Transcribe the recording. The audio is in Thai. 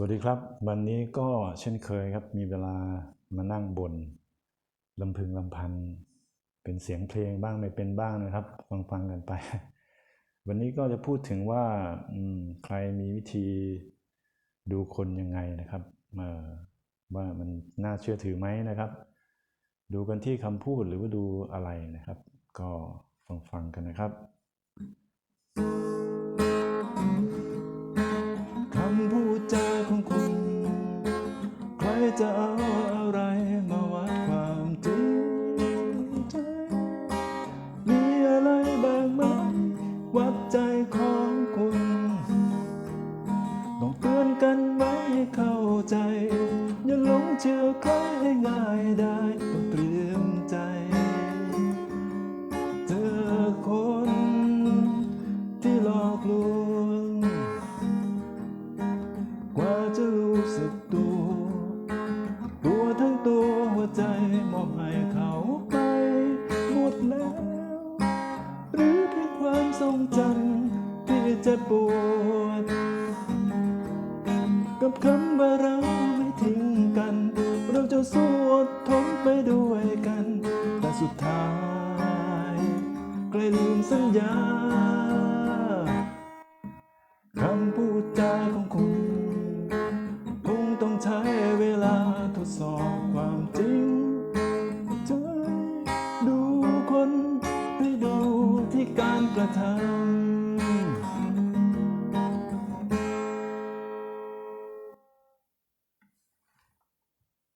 สวัสดีครับ วันนี้ก็เช่นเคยครับมีเวลามานั่งบนลำพึงลำพัน เป็นเสียงเพลงบ้างไม่เป็นบ้างนะครับ ฟังฟังกันไป วันนี้ก็จะพูดถึงว่าใครมีวิธีดูคนยังไงนะครับว่ามันน่าเชื่อถือไหมนะครับ ดูกันที่คำพูดหรือว่าดูอะไรนะครับ ก็ฟังฟังกันนะครับ อาอะไรมาวัดความจริงใจ มีอะไรบ้างไหมวัดใจของคุณ ต้องเตือนกันไว้ให้เข้าใจ อย่าหลงเชื่อใครให้ง่ายได้ต้องเตรียมใจ เจอคนที่หลอกลวง กว่าจะรู้สึกตัว หัวใจมอบให้เขาไป หมดแล้ว หรือเพียงความทรงจำที่เจ็บปวด กับคำว่าเราไม่ทิ้งกัน เราจะสู้อดทนไปด้วยกัน แต่สุดท้ายใกล้ลืมสัญญาคำพูด 他。